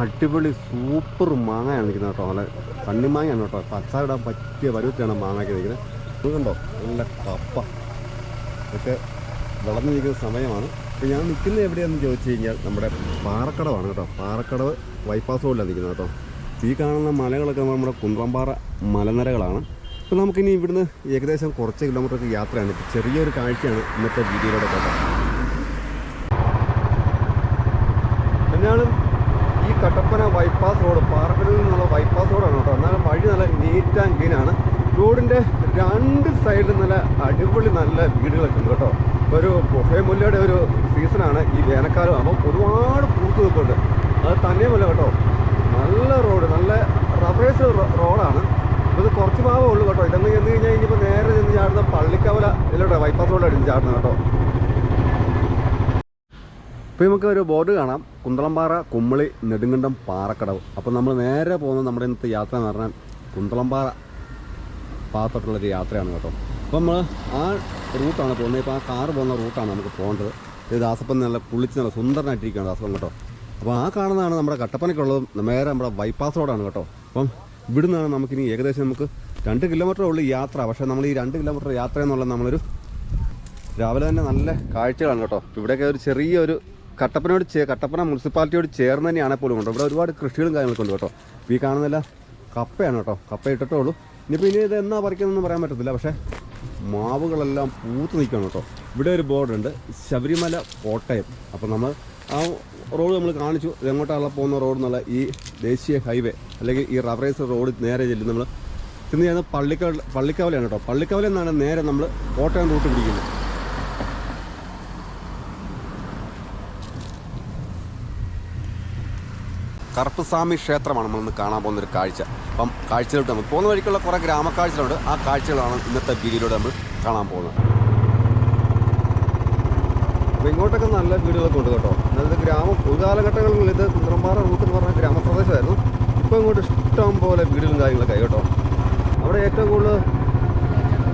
അടിപൊളി സൂപ്പർ മാങ്ങയാണ് നിൽക്കുന്നത് കേട്ടോ. നല്ല കണ്ണിമാങ്ങയാണ് കേട്ടോ. പച്ച ഇടാൻ പറ്റിയ പരുവത്തിയാണ് മാങ്ങയ്ക്ക് നിൽക്കുന്നത്. കണ്ടോ? നല്ല കപ്പ. ഒക്കെ വളർന്നു നിൽക്കുന്ന സമയമാണ്. അപ്പോൾ ഞാൻ നിൽക്കുന്നത് എവിടെയാണെന്ന് ചോദിച്ചു കഴിഞ്ഞാൽ നമ്മുടെ പാറക്കടവാണ് കേട്ടോ. പാറക്കടവ് ബൈപ്പാസ് റോഡിലാണ് നിൽക്കുന്നത് കേട്ടോ. ഈ കാണുന്ന മലകളൊക്കെ നമ്മുടെ കുന്ത്രമ്പാറ മലനിരകളാണ്. അപ്പോൾ നമുക്കിനി ഇവിടുന്ന് ഏകദേശം കുറച്ച് കിലോമീറ്ററൊക്കെ യാത്രയാണ്. ചെറിയൊരു കാഴ്ചയാണ് ഇന്നത്തെ വീഡിയോയിലൂടെ കേട്ടോ എന്നാലും ഈ കട്ടപ്പന ബൈപ്പാസ് റോഡ് പാറക്കടലിൽ നിന്നുള്ള ബൈപ്പാസ് റോഡാണ് കേട്ടോ എന്നാലും വഴി ക്ലീൻ ആണ് റോഡിന്റെ രണ്ട് സൈഡിലും നല്ല അടിപൊളി നല്ല വീടുകളൊക്കെ ഉണ്ട് കേട്ടോ. ഒരു പുഹയമുല്ലയുടെ ഒരു സീസണാണ് ഈ വേനൽക്കാലം അപ്പം ഒരുപാട് പൂത്ത് നിൽപ്പുണ്ട് അത് തന്നെയുമല്ല കേട്ടോ. നല്ല റോഡ് നല്ല റബ്ബേഴ്സ് റോഡാണ് ഇത് കുറച്ച് ഭാഗമേ ഉള്ളൂ കേട്ടോ. ഇതെന്ന് ചെന്ന് കഴിഞ്ഞാൽ ഇനിയിപ്പോൾ നേരെ ചെന്ന് ചാടുന്ന പള്ളിക്കവല ഇതിലോട്ടെ ബൈപ്പാസ് റോഡായിട്ട് ചാടുന്നത് കേട്ടോ. ഇപ്പോൾ നമുക്ക് ഒരു ബോർഡ് കാണാം. കുന്തളംപാറ കുമ്മളി നെടുങ്കണ്ടം പാറക്കടവ്. അപ്പോൾ നമ്മൾ നേരെ പോകുന്ന നമ്മുടെ ഇന്നത്തെ യാത്ര എന്ന് പറഞ്ഞാൽ കുന്തളംപാറ ഭാഗത്തോട്ടുള്ളൊരു യാത്രയാണ് കേട്ടോ. അപ്പോൾ നമ്മൾ ആ റൂട്ടാണ് പോകുന്നത്. ഇപ്പോൾ ആ കാറ് പോകുന്ന റൂട്ടാണ് നമുക്ക് പോകേണ്ടത്. ഇത് ദാസപ്പൻ നല്ല പുളിച്ച് നല്ല സുന്ദരനായിട്ടിരിക്കുകയാണ് ദാസപ്പൻ കേട്ടോ. അപ്പോൾ ആ കാണുന്നതാണ് നമ്മുടെ കട്ടപ്പനയ്ക്കുള്ളതും നേരെ നമ്മുടെ ബൈപ്പാസ് റോഡാണ് കേട്ടോ. അപ്പം ഇവിടുന്നാണ് നമുക്കിനി ഏകദേശം നമുക്ക് രണ്ട് കിലോമീറ്റർ ഉള്ളിൽ യാത്ര. പക്ഷേ നമ്മൾ ഈ രണ്ട് കിലോമീറ്റർ യാത്ര എന്നുള്ളത് നമ്മളൊരു രാവിലെ തന്നെ നല്ല കാഴ്ചകളാണ് കേട്ടോ. ഇവിടെയൊക്കെ ഒരു ചെറിയൊരു കട്ടപ്പനയോട് കട്ടപ്പന മുനിസിപ്പാലിറ്റിയോട് ചേർന്ന് തന്നെയാണ് പോലും ഇവിടെ ഒരുപാട് കൃഷികളും കാര്യങ്ങളൊക്കെ ഉണ്ട് കേട്ടോ. ഈ കാണുന്നില്ല കപ്പയാണ് കേട്ടോ. കപ്പ ഇട്ടിട്ടേ ഉള്ളൂ. ഇനിയിപ്പോൾ ഇനി ഇത് എന്നാ പറിക്കുന്നതെന്ന് പറയാൻ പറ്റത്തില്ല. പക്ഷേ മാവുകളെല്ലാം പൂത്ത് നിൽക്കുകയാണ് കേട്ടോ. ഇവിടെ ഒരു ബോർഡുണ്ട്. ശബരിമല കോട്ടയം. അപ്പോൾ നമ്മൾ ആ റോഡ് നമ്മൾ കാണിച്ചു. എങ്ങോട്ടാണല്ലോ എങ്ങോട്ടാണ് പോകുന്ന റോഡ് എന്നുള്ള ഈ ദേശീയ ഹൈവേ അല്ലെങ്കിൽ ഈ റവറേസ് റോഡ് നേരെ ചെല്ലും നമ്മൾ ചെന്ന് ചെയ്യുന്നത് പള്ളിക്കവല പള്ളിക്കവലയാണ് കേട്ടോ. പള്ളിക്കവല എന്നാണ് നേരെ നമ്മൾ കോട്ടയം റൂട്ട് പിടിക്കുന്നത്. കറുപ്പസ്വാമി ക്ഷേത്രമാണ് നമ്മൾ ഇന്ന് കാണാൻ പോകുന്ന ഒരു കാഴ്ച. അപ്പം കാഴ്ചയിലോട്ട് നമുക്ക് പോകുന്ന വഴിക്കുള്ള കുറേ ഗ്രാമക്കാഴ്ചകളുണ്ട്. ആ കാഴ്ചകളാണ് ഇന്നത്തെ വീഡിയോയിലൂടെ നമ്മൾ കാണാൻ പോകുന്നത്. അപ്പോൾ ഇങ്ങോട്ടൊക്കെ നല്ല വീടുകളൊക്കെ ഉണ്ട് കേട്ടോ. അതായത് ഗ്രാമം ഒരു കാലഘട്ടങ്ങളിൽ ഇത് കുന്ത്രമ്പാറ റൂട്ട് എന്ന് പറഞ്ഞ ഗ്രാമപ്രദേശമായിരുന്നു. ഇപ്പോൾ ഇങ്ങോട്ട് ഇഷ്ടം പോലെ വീടുകളും കാര്യങ്ങളൊക്കെ ആയി കേട്ടോ. അവിടെ ഏറ്റവും കൂടുതൽ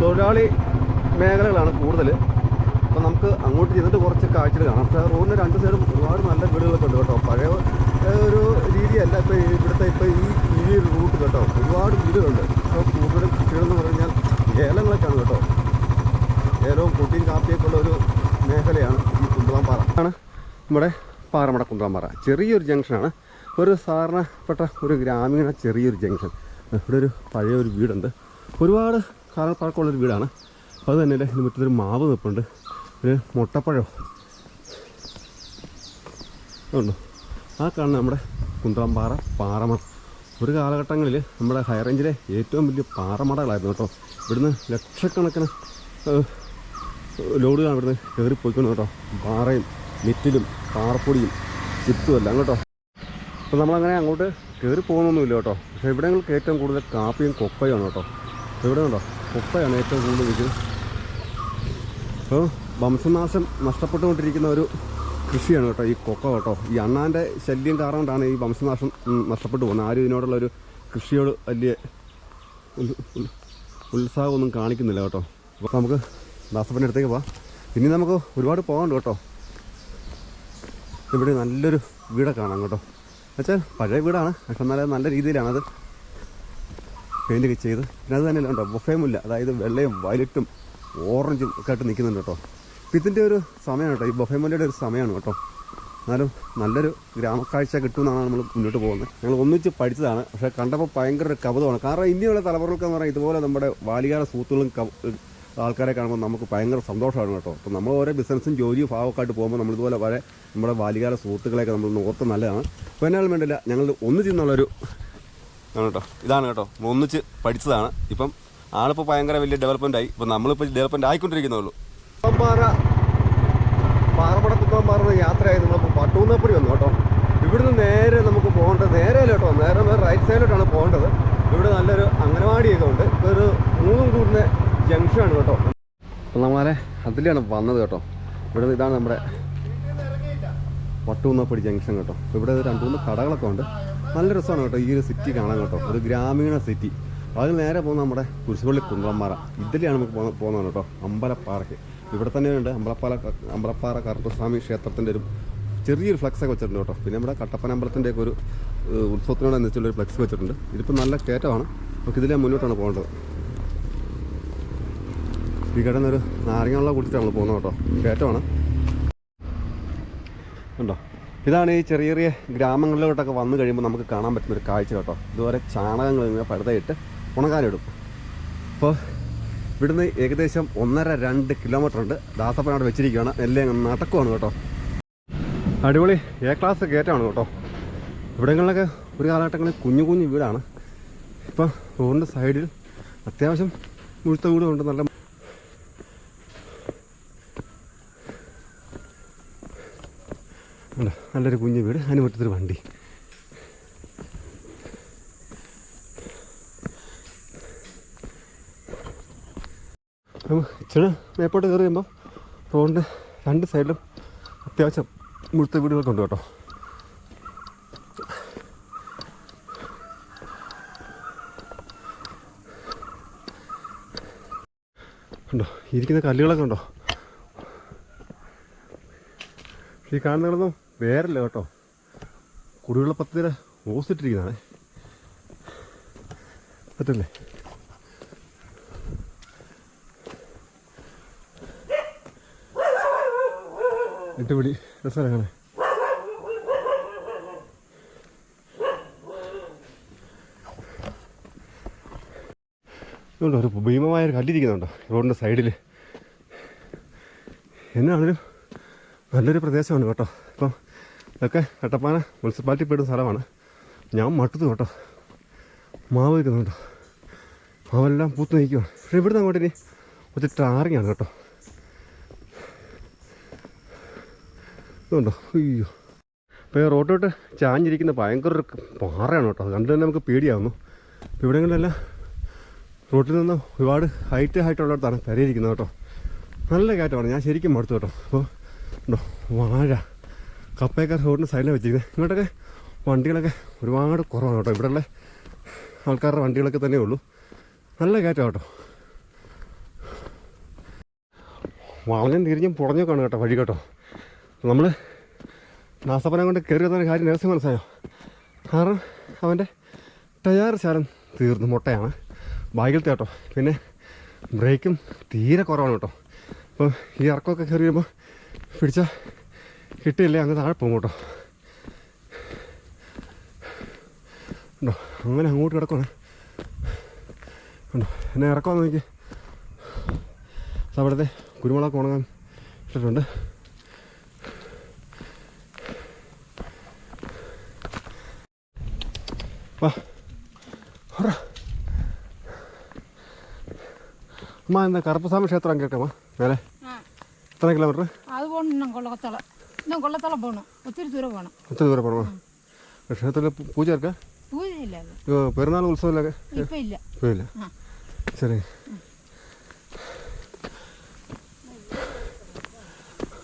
തൊഴിലാളി മേഖലകളാണ് കൂടുതൽ. അപ്പോൾ നമുക്ക് അങ്ങോട്ട് ചെന്നിട്ട് കുറച്ച് കാഴ്ചകൾ കാണാം. പക്ഷേ റോഡിന് രണ്ട് സൈഡും ഒരുപാട് നല്ല വീടുകളൊക്കെ ഉണ്ട് കേട്ടോ. പഴയ ഒരു രീതിയല്ല. ഇപ്പോൾ ഇവിടുത്തെ ഇപ്പോൾ ഈ ഈ ഒരു റൂട്ട് കേട്ടോ ഒരുപാട് വീടുകളുണ്ട്. അപ്പോൾ കൂടുതലും കൃഷികളെന്ന് പറഞ്ഞാൽ ഏലങ്ങളൊക്കെയാണ് കേട്ടോ. ഏലവും കുട്ടിയും കാപ്പിയൊക്കെ ഉള്ള ഒരു മേഖലയാണ് ഈ കുന്തളാമ്പാറ ആണ് നമ്മുടെ പാറമട കുന്തളാമ്പാറ ചെറിയൊരു ജംഗ്ഷനാണ്. ഒരു സാധാരണപ്പെട്ട ഒരു ഗ്രാമീണ ചെറിയൊരു ജംഗ്ഷൻ. ഇവിടെ ഒരു പഴയ ഒരു വീടുണ്ട്. ഒരുപാട് കാലം പഴക്കമുള്ളൊരു വീടാണ്. അപ്പോൾ അത് തന്നെ ഇതിന് മുറ്റത്തൊരു മാവ് നിൽപ്പുണ്ട് ഒരു മുട്ടപ്പഴം. ഉണ്ടോ ആ കാണുന്ന നമ്മുടെ കുന്തളംപാറ പാറമട. ഒരു കാലഘട്ടങ്ങളിൽ നമ്മുടെ ഹൈ റേഞ്ചിലെ ഏറ്റവും വലിയ പാറമടകളായിരുന്നു കേട്ടോ. ഇവിടുന്ന് ലക്ഷക്കണക്കിന് ലോഡുകളാണ് ഇവിടുന്ന് കയറിപ്പോയിക്കൊണ്ട് കേട്ടോ. പാറയും നെറ്റിലും പാറപ്പൊടിയും ചിപ്സും എല്ലാം കേട്ടോ. അപ്പോൾ നമ്മളങ്ങനെ അങ്ങോട്ട് കയറി പോകുന്നൊന്നുമില്ല കേട്ടോ. പക്ഷേ ഇവിടെ ഞങ്ങൾക്ക് ഏറ്റവും കൂടുതൽ കാപ്പിയും കൊക്കയാണ് കേട്ടോ. ഇവിടെ ഉണ്ടോ കൊപ്പയാണ് ഏറ്റവും കൂടുതൽ വിൽക്കുന്നത്. അപ്പോൾ വംശനാശം നഷ്ടപ്പെട്ടുകൊണ്ടിരിക്കുന്ന ഒരു കൃഷിയാണ് കേട്ടോ ഈ കൊക്ക കേട്ടോ. ഈ അണ്ണാന്റെ ശല്യം കാരണം കൊണ്ടാണ് ഈ വംശനാശം നഷ്ടപ്പെട്ടു പോകുന്നത്. ആരും ഇതിനോടുള്ള ഒരു കൃഷിയോട് വലിയ ഉത്സാഹമൊന്നും കാണിക്കുന്നില്ല കേട്ടോ. അപ്പോൾ നമുക്ക് ദാസപ്പന്റെ അടുത്തേക്ക് പോവാം. ഇനി നമുക്ക് ഒരുപാട് പോകാനുണ്ട് കേട്ടോ. ഇവിടെ നല്ലൊരു വീട് കാണാം കേട്ടോ. എന്നുവെച്ചാൽ പഴയ വീടാണ്. പക്ഷെ എന്നാലും നല്ല രീതിയിലാണത് പെയിന്റ് ഒക്കെ ചെയ്ത്. പിന്നെ അത് തന്നെയല്ല കേട്ടോ ബൊഫേമില്ല. അതായത് വെള്ളയും വയലറ്റും ഓറഞ്ചും ഒക്കെ ആയിട്ട് നിൽക്കുന്നുണ്ട് കേട്ടോ. ഇതിന്റെ ഒരു സമയമാണ് കേട്ടോ. ഈ ബൊഫേമോന്റെ ഒരു സമയമാണ് കേട്ടോ. എന്നാലും നല്ലൊരു ഗ്രാമക്കാഴ്ച കിട്ടുമെന്നാണ് നമ്മൾ മുന്നോട്ട് പോകുന്നത്. ഞങ്ങൾ ഒന്നിച്ച് പഠിച്ചതാണ്. പക്ഷേ കണ്ടപ്പോൾ ഭയങ്കര ഒരു കൗതുകമാണ് കാരണം ഇനിയുള്ള തലമുറകൾക്ക് പറഞ്ഞാൽ ഇതുപോലെ നമ്മുടെ ബാലികാല സുഹൃത്തുക്കളും ആൾക്കാരെ കാണുമ്പോൾ നമുക്ക് ഭയങ്കര സന്തോഷമാണ് കേട്ടോ. അപ്പോൾ നമ്മൾ ഓരോ ബിസിനസ്സും ജോലിയും ഭാവമൊക്കെ പോകുമ്പോൾ നമ്മളിതുപോലെ വരെ നമ്മുടെ ബാലികാല സുഹൃത്തുക്കളെയൊക്കെ നമ്മൾ ഓർത്ത് നല്ലതാണ്. അപ്പോൾ എന്നാലും വേണ്ടില്ല ഞങ്ങൾ ഒന്നിച്ച് ചെന്നുള്ളൊരു ആണ് കേട്ടോ. ഇതാണ് കേട്ടോ. ഒന്നിച്ച് പഠിച്ചതാണ്. ഇപ്പം ആളിപ്പോൾ ഭയങ്കര വലിയ ഡെവലപ്മെന്റ് ആയി. ഇപ്പം നമ്മളിപ്പോൾ ഡെവലപ്മെന്റ് ആയിക്കൊണ്ടിരിക്കുന്നുള്ളൂ പാറ പാറപ്പട കുത്തമ്പാറ യാത്രയായി നമ്മളിപ്പോൾ പട്ടൂന്നപ്പടി വന്നു കേട്ടോ. ഇവിടുന്ന് നേരെ നമുക്ക് പോകേണ്ടത് നേരെ കേട്ടോ നേരെ റൈറ്റ് സൈഡിലോട്ടാണ് പോകേണ്ടത്. ഇവിടെ നല്ലൊരു അംഗനവാടിയൊക്കെ ഉണ്ട്. ഇതൊരു മൂന്നും കൂടുന്ന ജംഗ്ഷനാണ് കേട്ടോ. നമ്മളെ അതിലാണ് വന്നത് കേട്ടോ. ഇവിടെ ഇതാണ് നമ്മുടെ പട്ടൂന്നപ്പടി ജംഗ്ഷൻ കേട്ടോ. ഇവിടെ രണ്ട് മൂന്ന് കടകളൊക്കെ ഉണ്ട്. നല്ല രസമാണ് കേട്ടോ ഈ ഒരു സിറ്റി കാണാൻ കേട്ടോ. ഒരു ഗ്രാമീണ സിറ്റി അതിൽ നേരെ പോകുന്ന നമ്മുടെ കുരിശുപള്ളി കുന്തളമ്പാറ ഇതിലെയാണ് നമുക്ക് പോകുന്ന പോകുന്നത് കേട്ടോ. അമ്പലപ്പാറയ്ക്ക്. ഇവിടെ തന്നെയുണ്ട് അമ്പലപ്പാല അമ്പലപ്പാറ കറുത്തസ്വാമി ക്ഷേത്രത്തിന്റെ ഒരു ചെറിയൊരു ഫ്ലക്സ് ഒക്കെ വെച്ചിട്ടുണ്ട് കേട്ടോ. പിന്നെ നമ്മുടെ കട്ടപ്പന അമ്പലത്തിന്റെ ഒക്കെ ഒരു ഉത്സവത്തിനോട് ഉത്സവത്തിനോടനുസരിച്ചുള്ള ഒരു ഫ്ലക്സ് വെച്ചിട്ടുണ്ട്. ഇതിപ്പോൾ നല്ല കയറ്റമാണ്. നമുക്ക് ഇതിലെ മുന്നോട്ടാണ് പോകേണ്ടത്. ഈ കിടന്നൊരു നാരങ്ങ വെള്ളം നമ്മൾ പോകുന്നത് കേട്ടോ. കയറ്റമാണ്. ഉണ്ടോ ഇതാണ് ഈ ചെറിയ ചെറിയ ഗ്രാമങ്ങളിലോട്ടൊക്കെ വന്നു കഴിയുമ്പോൾ നമുക്ക് കാണാൻ പറ്റുന്ന ഒരു കാഴ്ച കേട്ടോ. ഇതുവരെ ചാണകങ്ങൾ ഇങ്ങനെ പഴുതയിട്ട് ഉണങ്ങാനിടും. അപ്പോൾ ഇവിടുന്ന് ഏകദേശം ഒന്നര രണ്ട് കിലോമീറ്റർ ഉണ്ട്. ദാസപ്പനാട് വെച്ചിരിക്കുകയാണ്. എല്ലാം നടക്കുവാണ് കേട്ടോ. അടിപൊളി എ ക്ലാസ് കയറ്റമാണ് കേട്ടോ. ഇവിടങ്ങളിലൊക്കെ ഒരു കാലഘട്ടങ്ങളിൽ കുഞ്ഞു കുഞ്ഞു വീടാണ്. ഇപ്പം റോഡിന്റെ സൈഡിൽ അത്യാവശ്യം മുഴുത്ത വീടുമുണ്ട് നല്ല നല്ലൊരു കുഞ്ഞു വീട്. അതിന് മുറ്റത്തൊരു വണ്ടി. ഇച്ചിരി മേപ്പോട്ട് കയറി കഴിയുമ്പോൾ റോഡിന്റെ രണ്ട് സൈഡിലും അത്യാവശ്യം മുഴുത്ത വീടുകളൊക്കെ കേട്ടോ. ഉണ്ടോ? ഇരിക്കുന്ന കല്ലുകളൊക്കെ ഉണ്ടോ? ഈ കാണുന്നതൊന്നും വേറല്ല കേട്ടോ. കുടിവെള്ള പദ്ധതിയുടെ ഓസിട്ടിരിക്കുന്നതാണ് പറ്റല്ലേ ഇട്ടുപിടി രസമാണ് ഇതുകൊണ്ട് ഒരു ഭീമമായ ഒരു കല്ലിരിക്കുന്നുണ്ടോ റോഡിന്റെ സൈഡിൽ എന്നാണെങ്കിലും നല്ലൊരു പ്രദേശമാണ് കേട്ടോ. ഇപ്പം ഇതൊക്കെ കട്ടപ്പാന മുനിസിപ്പാലിറ്റി പെടുന്ന സ്ഥലമാണ്. ഞാൻ മട്ടത്തു കേട്ടോ. മാവ് നിൽക്കുന്നുണ്ടോ മാവെല്ലാം പൂത്ത് നിൽക്കുവാണ്. പക്ഷേ ഇവിടുന്ന് അങ്ങോട്ട് ഇനി ഒത്തിരി ടാറിങ്ങാണ് കേട്ടോ. ഇതുണ്ടോ? അയ്യോ. അപ്പോൾ റോട്ടോട്ട് ചാഞ്ഞിരിക്കുന്ന ഭയങ്കര ഒരു പാറയാണ് കേട്ടോ. അത് കണ്ടു തന്നെ നമുക്ക് പേടിയാവുന്നു. അപ്പോൾ ഇവിടെങ്ങളിലെല്ലാം റോട്ടിൽ നിന്ന് ഒരുപാട് ഹൈറ്റ് ഹൈറ്റുള്ളിടത്താണ് പെരയിരിക്കുന്നത് കേട്ടോ. നല്ല കയറ്റമാണ് ഞാൻ ശരിക്കും മടുത്തു കേട്ടോ. അപ്പോൾ ഉണ്ടോ വാഴ. കപ്പയൊക്കെ റോഡിന് സൈഡിലാണ് വെച്ചിരിക്കുന്നത് ഇങ്ങോട്ടൊക്കെ വണ്ടികളൊക്കെ ഒരുപാട് കുറവാണ് കേട്ടോ. ഇവിടെയുള്ള ആൾക്കാരുടെ വണ്ടികളൊക്കെ തന്നെ ഉള്ളൂ. നല്ല കയറ്റം കേട്ടോ. വളഞ്ഞും തിരിഞ്ഞും പുറഞ്ഞൊക്കെയാണ് കേട്ടോ വഴി കേട്ടോ. നമ്മൾ നാസപ്പനം കൊണ്ട് കയറി തന്നെ കാര്യം രഹസ്യം മനസ്സിലായോ? കാരണം അവന്റെ ടയർ ശാലം തീർന്നു മുട്ടയാണ്. ബാഗിലത്തെ കേട്ടോ. പിന്നെ ബ്രേക്കും തീരെ കുറവാണ് കേട്ടോ. അപ്പോൾ ഈ ഇറക്കമൊക്കെ കയറി വരുമ്പോൾ പിടിച്ചാൽ കിട്ടിയില്ലേ? അങ്ങ് താഴെ പോകും കേട്ടോ. ഉണ്ടോ? അങ്ങനെ അങ്ങോട്ട് കിടക്കുവാണ്. ഉണ്ടോ? എന്നെ ഇറക്കമെന്ന് നോക്കി. അവിടുത്തെ കുരുമുളക് ഉണങ്ങാൻ ഇട്ടിട്ടുണ്ട്. ഹൊറ. അമ്മ എന്താ കറുപ്പസ്വാമി ക്ഷേത്രം കേൾക്കാമോ? വേറെ എത്ര കിലോമീറ്റർ അത് പോകണം ഇന്നും കൊള്ളത്തള ഇന്നും കൊള്ളത്തള പോകണം ഒത്തിരി ദൂരം പോകണം ഒത്തിരി ദൂരം പോകണോ ക്ഷേത്രത്തിൽ പൂജ പൂജയില്ല അത്. പെരുന്നാൾ ഉത്സവമില്ലൊക്കെ? ഇപ്പം ഇല്ല. ആ. ശരി.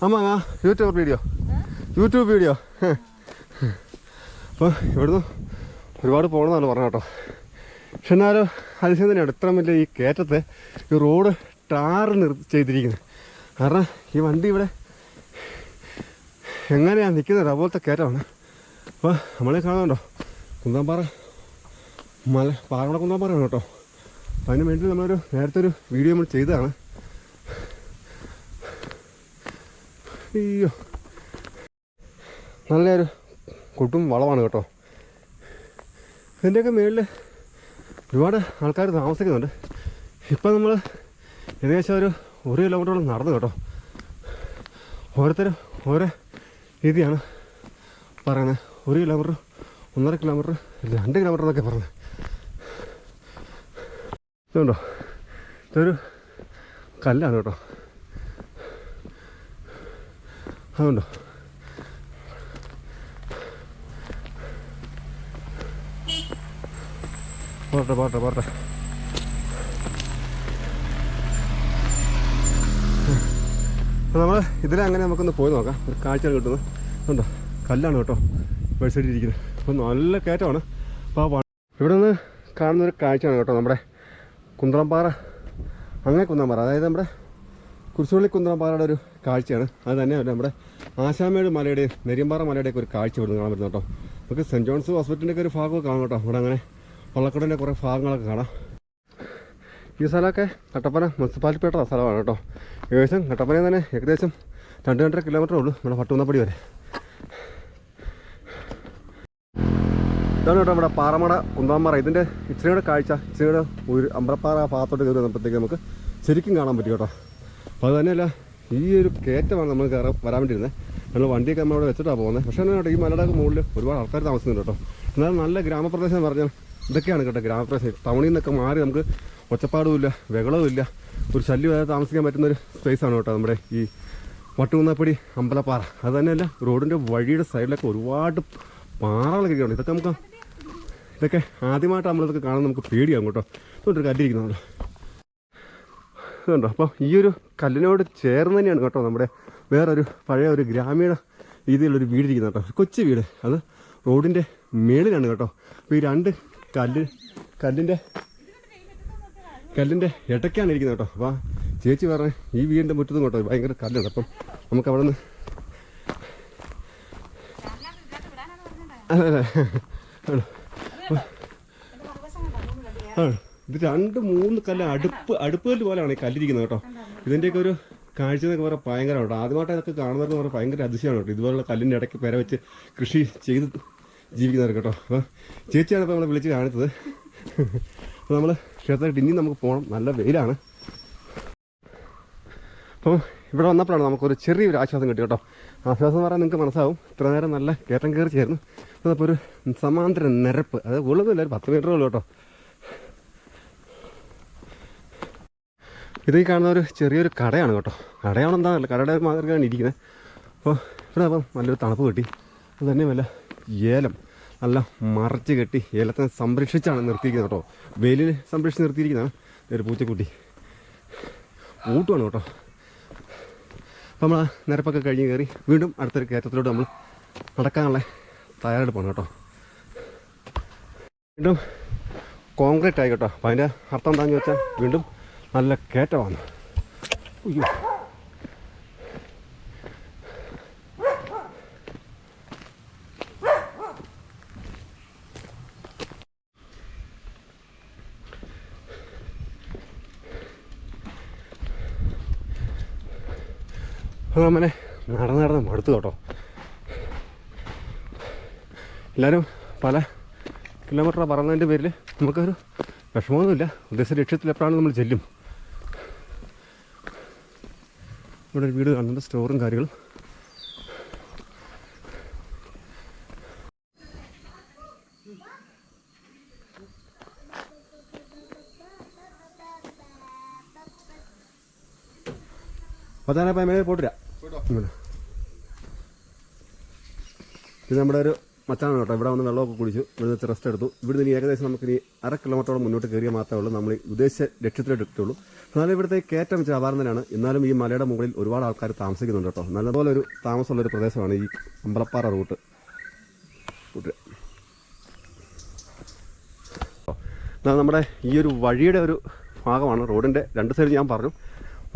അമ്മ യൂട്യൂബ് വീഡിയോ. YouTube video. അപ്പോൾ ഇവിടുന്ന് ഒരുപാട് പോകണമെന്നാണ് പറഞ്ഞ കേട്ടോ. പക്ഷെ എന്നാലും അതിശയം തന്നെയാണ് ഇത്ര വലിയ ഈ കയറ്റത്തെ ഈ റോഡ് ടാർ നിർ ചെയ്തിരിക്കുന്നത്. കാരണം ഈ വണ്ടി ഇവിടെ എങ്ങനെയാണ് നിൽക്കുന്നത്? അതുപോലത്തെ കയറ്റമാണ്. അപ്പോൾ നമ്മളെ കാണുന്നുണ്ടോ കുന്താമ്പാറ മല പാറമട കുന്താമ്പാറയാണ് കേട്ടോ. അതിന് വേണ്ടി നമ്മളൊരു നേരത്തെ ഒരു വീഡിയോ നമ്മൾ ചെയ്തതാണ്. അയ്യോ. നല്ലൊരു കൊട്ടും വളമാണ് കേട്ടോ. ഇതിന്റെയൊക്കെ മുകളിൽ ഒരുപാട് ആൾക്കാർ താമസിക്കുന്നുണ്ട്. ഇപ്പം നമ്മൾ ഏകദേശം ഒരു ഒരു കിലോമീറ്ററോളം നടന്നു കേട്ടോ. ഓരോരുത്തരും ഓരോ രീതിയാണ് പറയുന്നത്. ഒരു കിലോമീറ്റർ ഒന്നര കിലോമീറ്റർ രണ്ട് കിലോമീറ്റർ എന്നൊക്കെ പറഞ്ഞത് ഇതുണ്ടോ? ഇതൊരു കല്ലാണ് കേട്ടോ. അതുണ്ടോ? പോട്ടെ പോട്ടെ പോട്ടെ. നമ്മൾ ഇതിലെ അങ്ങനെ നമുക്കൊന്ന് പോയി നോക്കാം. ഒരു കാഴ്ച കിട്ടുന്നത്. ഉണ്ടോ കല്ലാണ് കേട്ടോ സൈഡിൽ ഇരിക്കുന്നത്. അപ്പോൾ നല്ല കയറ്റമാണ്. അപ്പോൾ ആ ഇവിടെ നിന്ന് കാണുന്നൊരു കാഴ്ചയാണ് കേട്ടോ നമ്മുടെ കുന്തളംപാറ. അങ്ങനെ കുന്തളംപാറ. അതായത് നമ്മുടെ കുരിശുപള്ളി കുന്തളംപാറയുടെ ഒരു കാഴ്ചയാണ്. അത് തന്നെയല്ല നമ്മുടെ ആശാമേട് മലയുടെയും നെരിയമ്പാറ മലയുടെയൊക്കെ ഒരു കാഴ്ച ഇവിടെ കാണാൻ പറ്റുന്നു കേട്ടോ. നമുക്ക് സെന്റ് ജോൺസ് ഹോസ്പിറ്റലിന്റെ ഒക്കെ ഒരു ഭാഗമൊക്കെ കാണാം കേട്ടോ. ഇവിടെ അങ്ങനെ വള്ളക്കടലിന്റെ കുറേ ഭാഗങ്ങളൊക്കെ കാണാം. ഈ സ്ഥലമൊക്കെ കട്ടപ്പന മുനിസിപ്പാലിറ്റിപ്പെട്ട സ്ഥലമാണ് കേട്ടോ. ഏകദേശം കട്ടപ്പനയിൽ തന്നെ ഏകദേശം രണ്ട് രണ്ടര കിലോമീറ്റർ ഉള്ളൂ നമ്മുടെ പട്ടുന്നപ്പടി വരെ. ഇതാണ് കേട്ടോ നമ്മുടെ പാറമട കുന്താമ്പാറ ഇതിന്റെ ഇച്ചിരിയുടെ കാഴ്ച ഇച്ചിരിയുടെ ഒരു അമ്പലപ്പാറ ഭാഗത്തോട്ട് കയറി വന്നപ്പോഴത്തേക്ക് നമുക്ക് ശരിക്കും കാണാൻ പറ്റും കേട്ടോ. അപ്പോൾ അത് തന്നെയല്ല ഈ ഒരു കയറ്റമാണ് നമ്മൾ കയറാൻ വരാൻ വേണ്ടിയിരുന്നത് നമ്മൾ വണ്ടിയൊക്കെ നമ്മളവിടെ വെച്ചിട്ടാണ് പോകുന്നത്. പക്ഷേ എന്നാ കേട്ടോ ഈ മലയുടെ മുകളിൽ ഒരുപാട് ആൾക്കാർ താമസിക്കുന്നുണ്ട് കേട്ടോ. എന്നാലും നല്ല ഗ്രാമപ്രദേശം എന്ന് പറഞ്ഞാൽ ഇതൊക്കെയാണ് കേട്ടോ ഗ്രാമപ്രദേശം. ടൗണിൽ നിന്നൊക്കെ മാറി നമുക്ക് ഒച്ചപ്പാടുമില്ല വെള്ളവുമില്ല ഒരു ശല്യമായത് താമസിക്കാൻ പറ്റുന്ന ഒരു സ്പേസാണ് കേട്ടോ നമ്മുടെ ഈ വട്ടുകുന്നപ്പടി അമ്പലപ്പാറ. അത് തന്നെയല്ല റോഡിന്റെ വഴിയുടെ സൈഡിലൊക്കെ ഒരുപാട് പാറകളൊക്കെ ഉണ്ട് ഇതൊക്കെ നമുക്ക് ഇതൊക്കെ ആദ്യമായിട്ട് നമ്മളിതൊക്കെ കാണാൻ നമുക്ക് പേടിയാകും കേട്ടോ. ഇതൊരു കല്ലിരിക്കുന്നുണ്ട്. ഇതുണ്ടോ അപ്പോൾ ഈ ഒരു കല്ലിനോട് ചേർന്ന് തന്നെയാണ് കേട്ടോ നമ്മുടെ വേറൊരു പഴയ ഒരു ഗ്രാമീണ രീതിയിലുള്ളൊരു വീട് ഇരിക്കുന്നത് കേട്ടോ. കൊച്ചു വീട്. അത് റോഡിന്റെ മേളിലാണ് കേട്ടോ. അപ്പോൾ ഈ രണ്ട് കല്ല് കല്ലിന്റെ കല്ലിന്റെ ഇടയ്ക്കാണ് ഇരിക്കുന്നത് കേട്ടോ. അപ്പോൾ ചേച്ചി പറഞ്ഞ ഈ വീടിന്റെ മുറ്റത്തും കേട്ടോ ഭയങ്കര കല്ലുണ്ട് അപ്പം നമുക്ക് അവിടെ നിന്ന് അതെ ഇത് രണ്ട് മൂന്ന് കല്ല് അടുപ്പ് അടുപ്പ് കല്ല് പോലെയാണ് ഈ കല്ലിരിക്കുന്നത് കേട്ടോ. ഇതിന്റെയൊക്കെ ഒരു കാഴ്ച എന്നൊക്കെ പറയാൻ ഭയങ്കരമാണ് കേട്ടോ. ആദ്യമായിട്ട് അതൊക്കെ കാണുന്നവരെന്ന് പറഞ്ഞാൽ ഭയങ്കര അതിശയമാണ് കേട്ടോ. ഇതുപോലുള്ള കല്ലിന്റെ ഇടയ്ക്ക് പെര വെച്ച് കൃഷി ചെയ്ത് ജീവിക്കുന്നവർ കേട്ടോ. അപ്പോൾ ചേച്ചിയാണ് ഇപ്പോൾ നമ്മൾ വിളിച്ച് കാണിച്ചത്. അപ്പോൾ നമ്മൾ ക്ഷേത്രത്തിൽ ഇനിയും നമുക്ക് പോകണം നല്ല വെയിലാണ്. അപ്പോൾ ഇവിടെ വന്നപ്പോഴാണ് നമുക്കൊരു ചെറിയൊരു ആശ്വാസം കിട്ടി കേട്ടോ. ആശ്വാസം പറയാൻ നിങ്ങൾക്ക് മനസ്സാവും ഇത്ര നേരം നല്ല കയറ്റം കയറി ചേർന്നു അതപ്പോൾ ഒരു സമാന്തര നിരപ്പ്. അത് ഉള്ളതില്ല ഒരു പത്ത് മീറ്റർ ഉള്ളൂ കേട്ടോ. ഇത് കാണുന്ന ഒരു ചെറിയൊരു കടയാണ് കേട്ടോ. കടയാണെന്താ കടയുടെ മാതൃകയാണ് ഇരിക്കുന്നത്. അപ്പോൾ ഇവിടെ അപ്പം നല്ലൊരു തണുപ്പ് കിട്ടി. അത് തന്നെയുമല്ല. ഏലം നല്ല മറച്ച് കെട്ടി ഏലത്തിനെ സംരക്ഷിച്ചാണ് നിർത്തിയിരിക്കുന്നത് കേട്ടോ. വെയിലിൽ സംരക്ഷിച്ച് നിർത്തിയിരിക്കുന്നതാണ് ഒരു പൂച്ചക്കുട്ടി. ഊട്ടുമാണ് കേട്ടോ. അപ്പോൾ നമ്മൾ ആ നിരപ്പൊക്കെ കഴിഞ്ഞ് കയറി വീണ്ടും അടുത്തൊരു കയറ്റത്തിലോട്ട് നമ്മൾ നടക്കാനുള്ള തയ്യാറെടുപ്പാണ് കേട്ടോ. വീണ്ടും കോൺക്രീറ്റ് ആയി കേട്ടോ. അപ്പോൾ അതിന്റെ അർത്ഥം എന്താണെന്ന് വെച്ചാൽ വീണ്ടും നല്ല കയറ്റമാണ്. അയ്യോ. അപ്പോൾ നമ്മനെ നടന്ന് നടന്ന് മടുത്തു കേട്ടോ. എല്ലാവരും പല കിലോമീറ്റർ പറഞ്ഞതിന്റെ പേരിൽ നമുക്കൊരു വിഷമമൊന്നുമില്ല. ഉദ്ദേശിച്ച ലക്ഷ്യത്തിൽ എപ്പോഴാണ് നമ്മൾ ചെല്ലും. ഇവിടെ ഒരു വീട് കാണുന്നുണ്ട് സ്റ്റോറും കാര്യങ്ങളും. പത്താനപ്പം എം എ പോട്ടില്ല ഇങ്ങനെ. ഇത് നമ്മുടെ ഒരു മച്ചാണ് കേട്ടോ. ഇവിടെ വന്ന് വെള്ളമൊക്കെ കുടിച്ചു ഇവിടുന്ന് റെസ്റ്റ് എടുത്തു. ഇവിടുന്ന് ഇനി ഏകദേശം നമുക്ക് ഇനി അര കിലോമീറ്ററോളം മുന്നോട്ട് കയറിയ മാത്രമേ ഉള്ളൂ. നമ്മൾ ഉദ്ദേശിച്ച ലക്ഷ്യത്തിലോട്ട് എത്തുള്ളൂ എന്നാലും ഇവിടുത്തെ കയറ്റം സാധാരണ തന്നെയാണ് എന്നാലും ഈ മലയുടെ മുകളിൽ ഒരുപാട് ആൾക്കാർ താമസിക്കുന്നുണ്ട് കേട്ടോ. നല്ലപോലെ ഒരു താമസമുള്ള ഒരു പ്രദേശമാണ് ഈ അമ്പലപ്പാറ റൂട്ട്. നമ്മുടെ ഈ ഒരു വഴിയുടെ ഒരു ഭാഗമാണ്. റോഡിന്റെ രണ്ട് സൈഡ് ഞാൻ പറഞ്ഞു.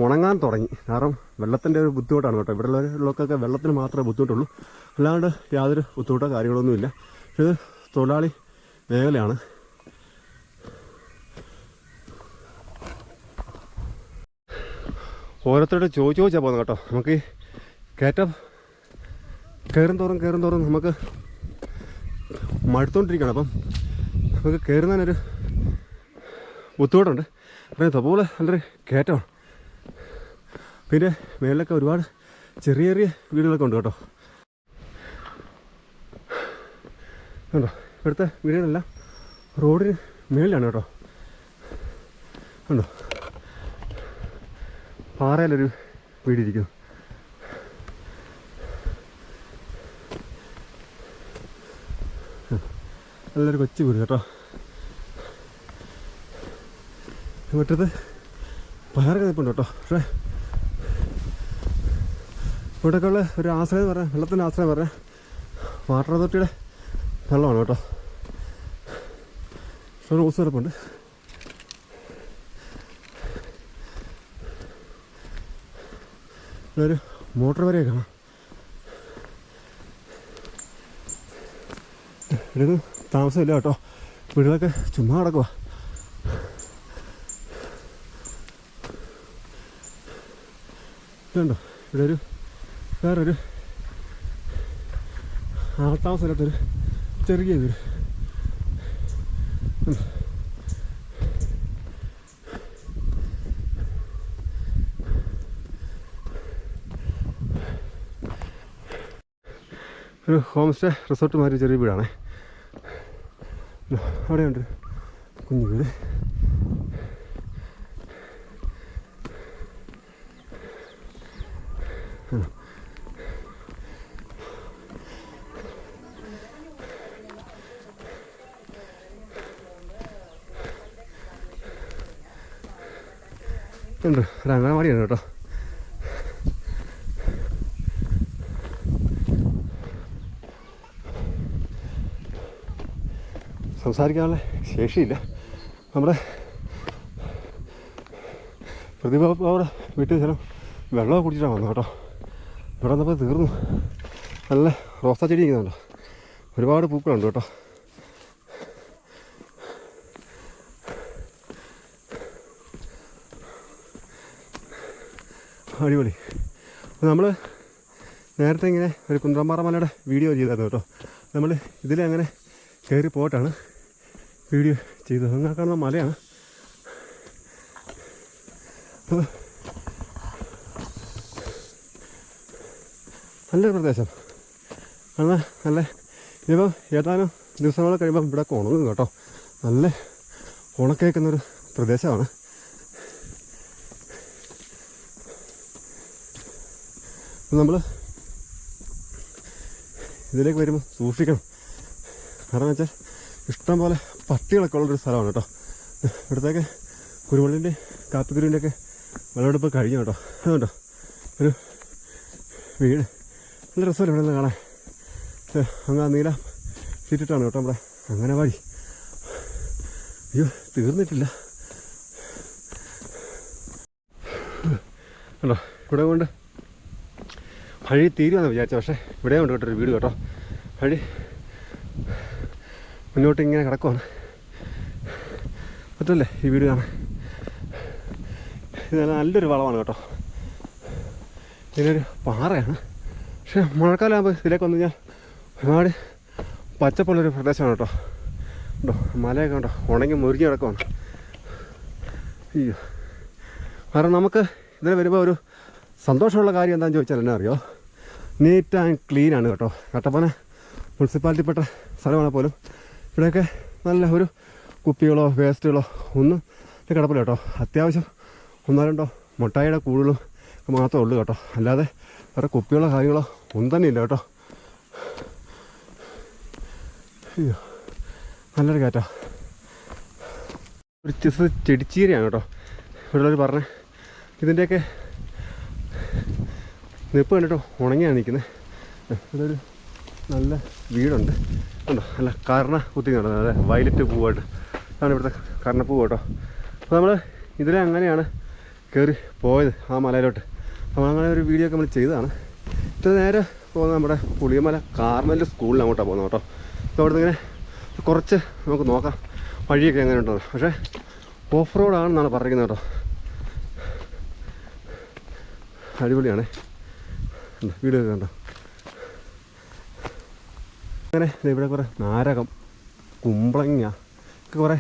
ഉണങ്ങാൻ തുടങ്ങി. കാരണം വെള്ളത്തിന്റെ ഒരു ബുദ്ധിമുട്ടാണ് കേട്ടോ. ഇവിടെ ഉള്ളവർക്കൊക്കെ വെള്ളത്തിന് മാത്രമേ ബുദ്ധിമുട്ടുള്ളൂ. അല്ലാണ്ട് യാതൊരു ബുദ്ധിമുട്ടോ കാര്യങ്ങളൊന്നുമില്ല. ഇത് തൊഴിലാളി മേഖലയാണ്. ഓരോരുത്തരോട് ചോദിച്ചു ചോദിച്ചാൽ പോകുന്നത് കേട്ടോ. നമുക്ക് ഈ കയറ്റം കയറും തോറും കയറും തോറും നമുക്ക് മടുത്തോണ്ടിരിക്കുകയാണ്. അപ്പം നമുക്ക് കയറുന്നതിനൊരു ബുദ്ധിമുട്ടുണ്ട്. അപ്പം അതുപോലെ നല്ലൊരു കയറ്റമാണ്. പിന്നെ മേളിലൊക്കെ ഒരുപാട് ചെറിയ ചെറിയ വീടുകളൊക്കെ ഉണ്ട് കേട്ടോ. കണ്ടോ? ഇവിടുത്തെ വീടുകളെല്ലാം റോഡിന് മേളിലാണ് കേട്ടോ. കണ്ടോ? പാറയിലൊരു വീടിരിക്കുന്നു. നല്ലൊരു കൊച്ചു വീട് കേട്ടോ. മറ്റത് പയറൊക്കെ നിൽപ്പുണ്ട് കേട്ടോ. പക്ഷേ ഇവിടെയൊക്കെയുള്ള ഒരു ആശ്രയം പറയാം വെള്ളത്തിന്റെ ആശ്രയം പറയാം. വാട്ടർ അതോറിറ്റിയുടെ വെള്ളമാണ് കേട്ടോ. ഒരു ഓസ് വരപ്പുണ്ട് ഒരു മോട്ടർ വരെ കാണാം. ഇവിടെ താമസമില്ല കേട്ടോ. വീടുകളൊക്കെ ചുമ്മാ കിടക്കുക ഇതുണ്ടോ? ഇവിടെ ഒരു വേറൊരു ആൾത്താമസമില്ലാത്തൊരു ചെറിയ ഉണ്ടോ? ഒരു ഹോം സ്റ്റേ റിസോർട്ട് മാതിരി ചെറിയ വീടാണ് അവിടെയുണ്ട് കുഞ്ഞു വീട് ഉണ്ട് ഒരു അംഗനവാടിയാണ് കേട്ടോ. സംസാരിക്കാനുള്ള ശേഷിയില്ല. നമ്മുടെ പ്രതിഭ അവിടെ വീട്ടിൽ ചിലം വെള്ളമൊക്കെ കുടിച്ചിട്ടാണ് വന്നത് കേട്ടോ. ഇവിടെ വന്നപ്പോൾ തീർന്നു. നല്ല റോസാ ചെടി ഇരിക്കുന്നുണ്ടോ. ഒരുപാട് പൂക്കളുണ്ട് കേട്ടോ. അടിപൊളി. അപ്പോൾ നമ്മൾ നേരത്തെ ഇങ്ങനെ ഒരു കുന്ത്രമ്പാറ മലയുടെ വീഡിയോ ചെയ്തായിരുന്നു കേട്ടോ. നമ്മൾ ഇതിലങ്ങനെ കയറി പോയിട്ടാണ് വീഡിയോ ചെയ്തത്. അങ്ങനെ കാണുന്ന മലയാണ്. നല്ലൊരു പ്രദേശം. നല്ല നല്ല. ഇനിയിപ്പം ഏതാനും ദിവസങ്ങൾ കഴിയുമ്പോൾ ഇവിടെ ഉണങ്ങും കേട്ടോ. നല്ല ഉണക്കേക്കുന്നൊരു പ്രദേശമാണ്. നമ്മൾ ഇതിലേക്ക് വരുമ്പോൾ സൂക്ഷിക്കണം. കാരണം വെച്ചാൽ ഇഷ്ടം പോലെ പട്ടികളൊക്കെ ഉള്ളൊരു സ്ഥലമാണ് കേട്ടോ. ഇവിടത്തേക്ക് കുരുമുളിന്റെ കാപ്പിക്കുരുവിന്റെ ഒക്കെ വിളവെടുപ്പ് കഴിഞ്ഞു കേട്ടോ. അതുകൊണ്ടോ ഒരു വീട്. നല്ല രസമല്ല ഇവിടെ നിന്ന് കാണാൻ? അങ്ങ് ആ നീല ചീറ്റിട്ടാണ് കേട്ടോ നമ്മുടെ അങ്ങനെ വഴി അയ്യോ തീർന്നിട്ടില്ല. കണ്ടോ ഇവിടെ കൊണ്ട് വഴി തീരുമെന്ന് വിചാരിച്ചു പക്ഷേ ഇവിടെ ഉണ്ട് കേട്ടോ ഒരു വീട് കേട്ടോ. വഴി മുന്നോട്ട് ഇങ്ങനെ കിടക്കുവാണ്. പറ്റല്ലേ ഈ വീട് കാണാൻ? ഇത് നല്ല നല്ലൊരു വളമാണ് കേട്ടോ. ഇതിനൊരു പാറയാണ്. പക്ഷേ മഴക്കാലമാകുമ്പോൾ ഇതിലേക്ക് വന്നു കഴിഞ്ഞാൽ ഒരുപാട് പച്ചപ്പുള്ളൊരു പ്രദേശമാണ് കേട്ടോ. ഉണ്ടോ മലയൊക്കെ ഉണ്ടോ? ഉണങ്ങി മുറുകി കിടക്കുവാണ്. അയ്യോ. കാരണം നമുക്ക് ഇതിൽ വരുമ്പോൾ ഒരു സന്തോഷമുള്ള കാര്യം എന്താണെന്ന് ചോദിച്ചാൽ എന്നെ അറിയോ? നീറ്റ് ആൻഡ് ക്ലീൻ ആണ് കേട്ടോ. കട്ടപ്പന മുനിസിപ്പാലിറ്റിപ്പെട്ട സ്ഥലമാണ് പോലും. ഇവിടെയൊക്കെ നല്ല ഒരു കുപ്പികളോ വേസ്റ്റുകളോ ഒന്നും കിടപ്പില്ല കേട്ടോ. അത്യാവശ്യം ഒന്നോ രണ്ടോ മുട്ടായിയുടെ കൂടുതലും മാത്രമേ ഉള്ളൂ കേട്ടോ. അല്ലാതെ വേറെ കുപ്പികളോ കാര്യങ്ങളോ ഒന്നും തന്നെ ഇല്ല കേട്ടോ. അയ്യോ നല്ലൊരു കാറ്റാ. ഒരു ചെസ് ചെടിച്ചീരയാണ് കേട്ടോ. ഇവിടെ ഒരു പറഞ്ഞേ ഇതിന്റെയൊക്കെ നിപ്പ് കണ്ടിട്ടോ? ഉണങ്ങിയാണ് നിൽക്കുന്നത് ഒരു നല്ല വീടുണ്ട്. ഉണ്ടോ നല്ല കർണ നടന്നു നല്ല വയലറ്റ് പൂവായിട്ട്. അതാണ് ഇവിടുത്തെ കർണപ്പൂ കേട്ടോ. അപ്പോൾ നമ്മൾ ഇതിലെ അങ്ങനെയാണ് കയറി പോയത് ആ മലയിലോട്ട്. അപ്പോൾ അങ്ങനെ ഒരു വീഡിയോ ഒക്കെ നമ്മൾ ചെയ്തതാണ്. ഇത്ര നേരെ പോകുന്നത് നമ്മുടെ പുളിയമല കാർമൽ സ്കൂളിൽ അങ്ങോട്ടാണ് പോകുന്നത് കേട്ടോ. അപ്പോൾ അവിടെ ഇങ്ങനെ കുറച്ച് നമുക്ക് നോക്കാം. വഴിയൊക്കെ എങ്ങനെ ഉണ്ടോ പക്ഷേ ഓഫ് റോഡാണെന്നാണ് പറയുന്നത് കേട്ടോ. അടിപൊളിയാണേ. വീടൊക്കെ കണ്ടോ? അങ്ങനെ ഇവിടെ കുറേ നാരകം കുമ്പളങ്ങ ഒക്കെ കുറേ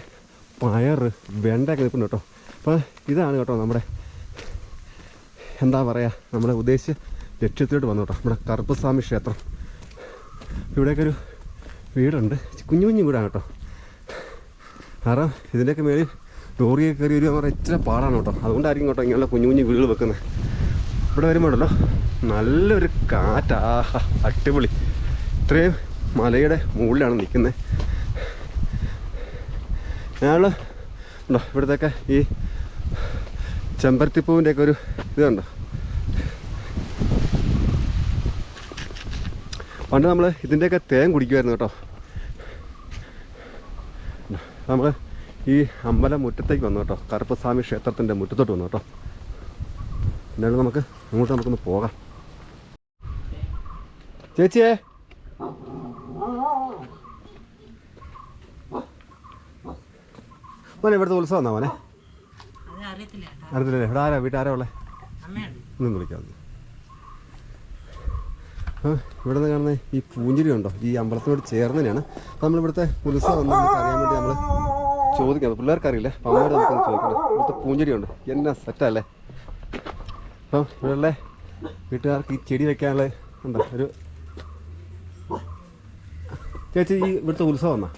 പയറ് വെണ്ടയൊക്കെ നിൽപ്പുണ്ട് കേട്ടോ. അപ്പോൾ ഇതാണ് കേട്ടോ നമ്മുടെ എന്താ പറയുക നമ്മുടെ ഉദ്ദേശിച്ച ലക്ഷ്യത്തിലോട്ട് വന്നു കേട്ടോ. നമ്മുടെ കറുപ്പസ്വാമി ക്ഷേത്രം. ഇവിടെയൊക്കെ ഒരു വീടുണ്ട്. കുഞ്ഞു കുഞ്ഞു വീടാണ് കേട്ടോ. കാരണം ഇതിന്റെയൊക്കെ മേളിൽ ലോറിയൊക്കെ കയറി എന്ന് പറഞ്ഞാൽ ഇച്ചിരി പാടാണ് കേട്ടോ. അതുകൊണ്ടായിരിക്കും കേട്ടോ ഇങ്ങനെയുള്ള കുഞ്ഞു കുഞ്ഞു വീടുകൾ വെക്കുന്നത് ഇവിടെ വരുമ്പോഴല്ലോ നല്ലൊരു കാറ്റാ. അടിപൊളി. ഇത്രയും മലയുടെ മുകളിലാണ് നിൽക്കുന്നത് ഞങ്ങൾ ഉണ്ടോ? ഇവിടത്തെയൊക്കെ ഈ ചെമ്പരത്തിപ്പൂവിന്റെയൊക്കെ ഒരു ഇതുണ്ടോ പണ്ട് നമ്മൾ ഇതിന്റെയൊക്കെ തേൻ കുടിക്കുമായിരുന്നു കേട്ടോ. നമ്മൾ ഈ അമ്പലം മുറ്റത്തേക്ക് വന്നു കേട്ടോ. കറുപ്പസ്വാമി ക്ഷേത്രത്തിന്റെ മുറ്റത്തോട്ട് വന്നു കേട്ടോ. എന്തായാലും നമുക്ക് അങ്ങോട്ട് നമുക്കൊന്ന് പോകാം. ചേച്ചിയേ? മോനെ ഇവിടുത്തെ ഉത്സവം എന്നാ മോനെ? അറിയത്തില്ലേ ഇവിടെ ആരാ? വീട്ടാരാ ഉള്ളേ? ഒന്നും വിളിക്കാം ഇവിടെ നിന്ന് കാണുന്ന ഈ പൂഞ്ചിരി ഉണ്ടോ? ഈ അമ്പലത്തിനോട് ചേർന്നതിനാണ് അപ്പം നമ്മളിവിടുത്തെ ഉത്സവം നമുക്ക് അറിയാൻ വേണ്ടി നമ്മൾ ചോദിക്കാം. പിള്ളേർക്കറിയില്ല? അപ്പം അമ്മയോട് നമുക്ക് ചോദിക്കണം ഇവിടുത്തെ പൂഞ്ചിരി ഉണ്ട്? എന്നാ സെറ്റല്ലേ അപ്പം ഇവരുടെ വീട്ടുകാർക്ക് ഈ ചെടി വെക്കാനുള്ള എന്താ ഒരു ചേച്ചി ഈ ഇവിടുത്തെ ഉത്സവം എന്നാ?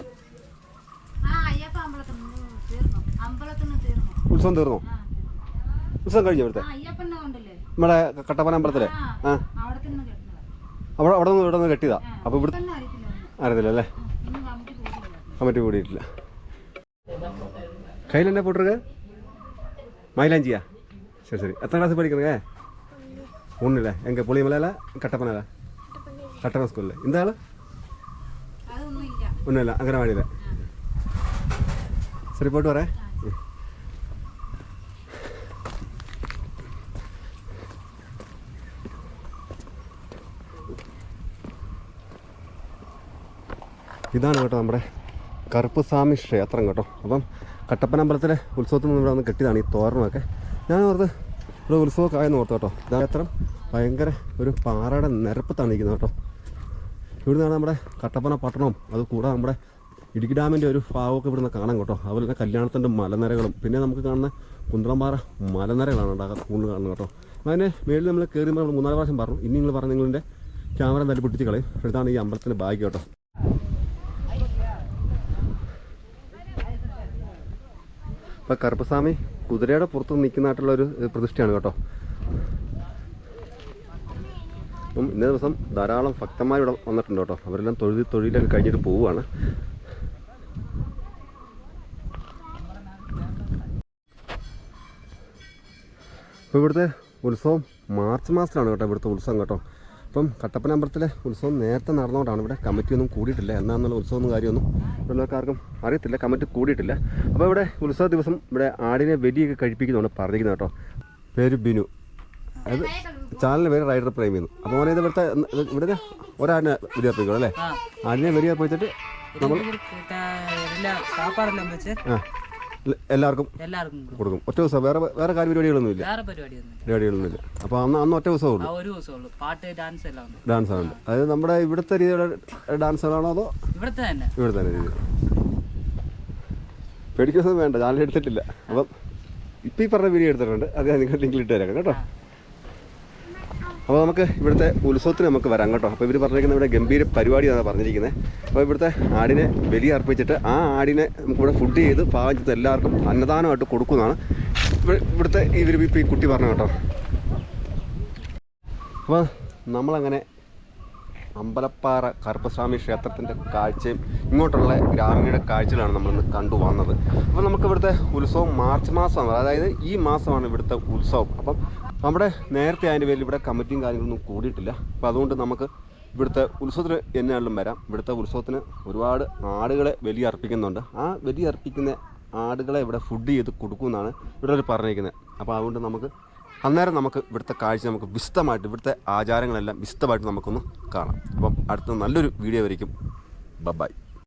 ഉത്സവം തീർന്നു? ഉത്സവം കഴിഞ്ഞു ഇവിടുത്തെ? നമ്മുടെ കട്ടപ്പന അമ്പലത്തിലെ? ആ അവിടെ അവിടെ നിന്ന് ഇവിടെ നിന്ന് കെട്ടിയതാ? അപ്പൊ ഇവിടെ അറിയത്തില്ല അല്ലേ? കമ്മിറ്റി കൂടിയിട്ടില്ല. കയ്യിലെന്നെ എന്നാ പോട്ടിരുക്ക് മൈലാഞ്ചിയാ? சரி சரி எத்தனை கிளாஸ் படிக்கிறீங்க ஒன்றும் இல்லை எங்கள் புளியமலையில் கட்டப்பனையில் கட்டப்பன ஸ்கூலில் இந்த ஆள் അതൊന്നും ഇല്ല ஒன்றும் இல்லை அங்கனவாடியில் சரி போட்டு வரேன் ம். ഇതാണ് കേട്ടോ നമ്മുടെ കറുപ്പസ്വാമി ക്ഷേത്രം കേട്ടോ അപ്പം കട്ടപ്പന അമ്പലത്തിലെ ഉത്സവത്തിൽ നിന്ന് ഇവിടെ വന്ന് കെട്ടിയതാണ് ഈ തോരണമൊക്കെ ഞാൻ ഓർത്ത് ഇവിടെ ഉത്സവമൊക്കെ ആയെന്ന് ഓർത്തു കേട്ടോ. ഇതാ ക്ഷേത്രം ഭയങ്കര ഒരു പാറയുടെ നിരപ്പത്താണ് നിൽക്കുന്നത് കേട്ടോ. ഇവിടുന്നാണ് നമ്മുടെ കട്ടപ്പന പട്ടണവും അത് കൂടാതെ നമ്മുടെ ഇടുക്കി ഡാമിന്റെ ഒരു ഭാഗമൊക്കെ ഇവിടുന്ന് കാണാം കേട്ടോ. അതുപോലെ തന്നെ കല്യാണത്തിന്റെ മലനിരകളും പിന്നെ നമുക്ക് കാണുന്ന കുന്ത്രമ്പാറ മലനിരകളാണ് ഉണ്ടാകാൻ കൂടുതൽ കാണുന്നത് കേട്ടോ. അതിന് മേളിൽ നമ്മൾ കയറി നമ്മൾ മൂന്നാൽ പ്രാവശ്യം പറഞ്ഞു. ഇനി നിങ്ങൾ പറഞ്ഞ നിങ്ങളുടെ ക്യാമറ നല്ല പൊട്ടിച്ച് കളയും. ഇതാണ് ഈ അമ്പലത്തിന്റെ ബാഗ് കേട്ടോ. ഇപ്പം കറുപ്പസ്വാമി കുതിരയുടെ പുറത്ത് നിൽക്കുന്നതായിട്ടുള്ള ഒരു പ്രതിഷ്ഠയാണ് കേട്ടോ. അപ്പം ഇന്നേ ദിവസം ധാരാളം ഭക്തന്മാർ ഇവിടെ വന്നിട്ടുണ്ട് കേട്ടോ. അവരെല്ലാം തൊഴിൽ തൊഴിലൊക്കെ കഴിഞ്ഞിട്ട് പോവുകയാണ്. അപ്പോൾ ഇവിടുത്തെ ഉത്സവം മാർച്ച് മാസത്തിലാണ് കേട്ടോ ഇവിടുത്തെ ഉത്സവം കേട്ടോ. അപ്പം കട്ടപ്പന അമ്പലത്തിലെ ഉത്സവം നേരത്തെ നടന്നുകൊണ്ടാണ് ഇവിടെ കമ്മിറ്റിയൊന്നും കൂടിയിട്ടില്ല. എന്നാന്നുള്ള ഉത്സവം കാര്യമൊന്നും ഇവിടെക്കാർക്കും അറിയത്തില്ല. കമ്മിറ്റി കൂടിയിട്ടില്ല. അപ്പോൾ ഇവിടെ ഉത്സവ ദിവസം ഇവിടെ ആടിനെ വെടിയൊക്കെ കഴിപ്പിക്കുന്നുണ്ട് പറഞ്ഞിരിക്കുന്നത് കേട്ടോ. പേര് ബിനു. അത് ചാനലിന് പേര് റൈഡർ പ്രേമി ചെയ്യുന്നു അപ്പോൾ ഇത് ഇവിടുത്തെ ഇവിടെ ഒരാടിനെ വെടിയർപ്പിക്കണം അല്ലേ? ആടിനെ വെടിയർപ്പിച്ചിട്ട് നമ്മൾ സാപ്പാടെല്ലാം വെച്ച് ആ. എല്ലാവർക്കും എല്ലാവർക്കും കൊടുക്കും. കൊടുക്കും. ഒറ്റ ദിവസം. വേറെ വേറെ കാര്യ പരിപാടികളൊന്നുമില്ല. വേറെ പരിപാടികളൊന്നും ഇല്ല അപ്പോൾ അന്ന് അന്ന് ഒറ്റ ദിവസം ഉള്ളൂ. ആ ഒരു ദിവസമേ ഉള്ളൂ. പാട്ട് ഡാൻസ് എല്ലാം ഉണ്ട്. ഡാൻസ് ആണ് അതായത് നമ്മുടെ ഇവിടുത്തെ രീതിയിലുള്ള ഡാൻസുകളാണോ അതോ ഇവിടുത്തെ തന്നെ. ഇവിടെ തന്നെ രീതി? പേടിക്കൊന്നും വേണ്ട. ഞാൻ എടുത്തിട്ടില്ല. അപ്പം ഇപ്പം ഈ പറഞ്ഞ വീഡിയോ എടുത്തിട്ടുണ്ട്. അത് ഞാൻ നിങ്ങൾ ലിങ്കിൽ ഇട്ട് തരാം കേട്ടോ. അപ്പോൾ നമുക്ക് ഇവിടുത്തെ ഉത്സവത്തിന് നമുക്ക് വരാം കേട്ടോ. അപ്പോൾ ഇവർ പറഞ്ഞിരിക്കുന്നത് ഇവിടെ ഗംഭീര പരിപാടിയാണ് പറഞ്ഞിരിക്കുന്നത് അപ്പോൾ ഇവിടുത്തെ ആടിനെ ബലി അർപ്പിച്ചിട്ട് ആ ആടിനെ നമുക്കിവിടെ ഫുഡ് ചെയ്ത് പാകം ചെയ്ത് എല്ലാവർക്കും അന്നദാനമായിട്ട് കൊടുക്കുന്നതാണ്. ഇവ- ഇവിടുത്തെ ഇവർ ഇപ്പോൾ ഈ കുട്ടി പറഞ്ഞു കേട്ടോ. അപ്പോൾ നമ്മളങ്ങനെ അമ്പലപ്പാറ കറുപ്പസ്വാമി ക്ഷേത്രത്തിന്റെ കാഴ്ചയും ഇങ്ങോട്ടുള്ള ഗ്രാമീണ കാഴ്ചകളാണ് നമ്മളിന്ന് കണ്ടു വന്നത്. അപ്പോൾ നമുക്ക് ഇവിടുത്തെ ഉത്സവം മാർച്ച് മാസമാണ്. അതായത് ഈ മാസമാണ് ഇവിടുത്തെ ഉത്സവം. അപ്പം നമ്മുടെ നേരത്തെ അതിന്റെ പേരിൽ ഇവിടെ കമ്മിറ്റിയും കാര്യങ്ങളൊന്നും കൂടിയിട്ടില്ല. അപ്പോൾ അതുകൊണ്ട് നമുക്ക് ഇവിടുത്തെ ഉത്സവത്തിന് എന്നാണെങ്കിലും വരാം. ഇവിടുത്തെ ഉത്സവത്തിന് ഒരുപാട് ആടുകളെ ബലി അർപ്പിക്കുന്നുണ്ട്. ആ ബലി അർപ്പിക്കുന്ന ആടുകളെ ഇവിടെ ഫുഡ് ചെയ്ത് കൊടുക്കുമെന്നാണ് ഇവിടെ ഒരു പറഞ്ഞിരിക്കുന്നത്. അപ്പോൾ അതുകൊണ്ട് നമുക്ക് അന്നേരം നമുക്ക് ഇവിടുത്തെ കാഴ്ച നമുക്ക് വിശദമായിട്ട് ഇവിടുത്തെ ആചാരങ്ങളെല്ലാം വിശദമായിട്ട് നമുക്കൊന്ന് കാണാം. അപ്പം അടുത്ത നല്ലൊരു വീഡിയോ വരയ്ക്കും ബൈ